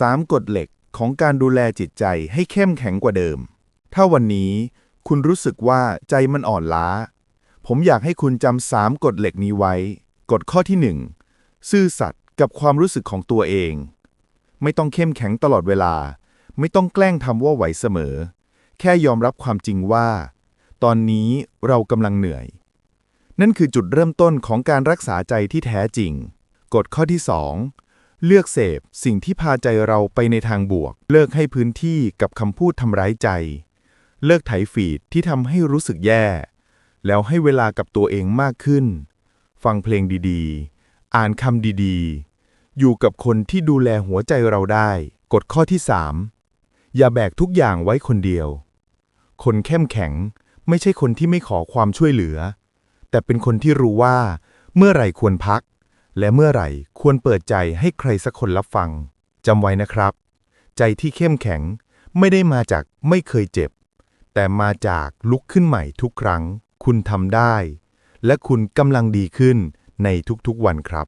3 กฎเหล็กของการดูแลจิตใจให้เข้มแข็งกว่าเดิม ถ้าวันนี้คุณรู้สึกว่าใจมันอ่อนล้า ผมอยากให้คุณจำสามกฎเหล็กนี้ไว้ กฎข้อที่ 1 ซื่อสัตย์กับความรู้สึกของตัวเอง ไม่ต้องเข้มแข็งตลอดเวลา ไม่ต้องแกล้งทำว่าไหวเสมอ แค่ยอมรับความจริงว่า ตอนนี้เรากำลังเหนื่อย นั่นคือจุดเริ่มต้นของการรักษาใจที่แท้จริง กฎข้อที่ 2 เลือกเสพสิ่งที่พาใจเราไปในทางบวก เลิกให้พื้นที่กับคำพูดทำร้ายใจ เลิกไถฟีดที่ทำให้รู้สึกแย่ แล้วให้เวลากับตัวเองมากขึ้น ฟังเพลงดีๆ อ่านคำดีๆ อยู่กับคนที่ดูแลหัวใจเราได้ กฎข้อที่ 3 อย่าแบกทุกอย่างไว้คนเดียว คนเข้มแข็งไม่ใช่คนที่ไม่ขอความช่วยเหลือ แต่เป็นคนที่รู้ว่า เมื่อไหร่ควรพัก และเมื่อไหร่ควรเปิดใจให้ใครสักคนรับฟังจำไว้นะครับ ใจที่เข้มแข็งไม่ได้มาจากไม่เคยเจ็บ แต่มาจากลุกขึ้นใหม่ทุกครั้ง คุณทำได้ และคุณกำลังดีขึ้นในทุกๆวันครับ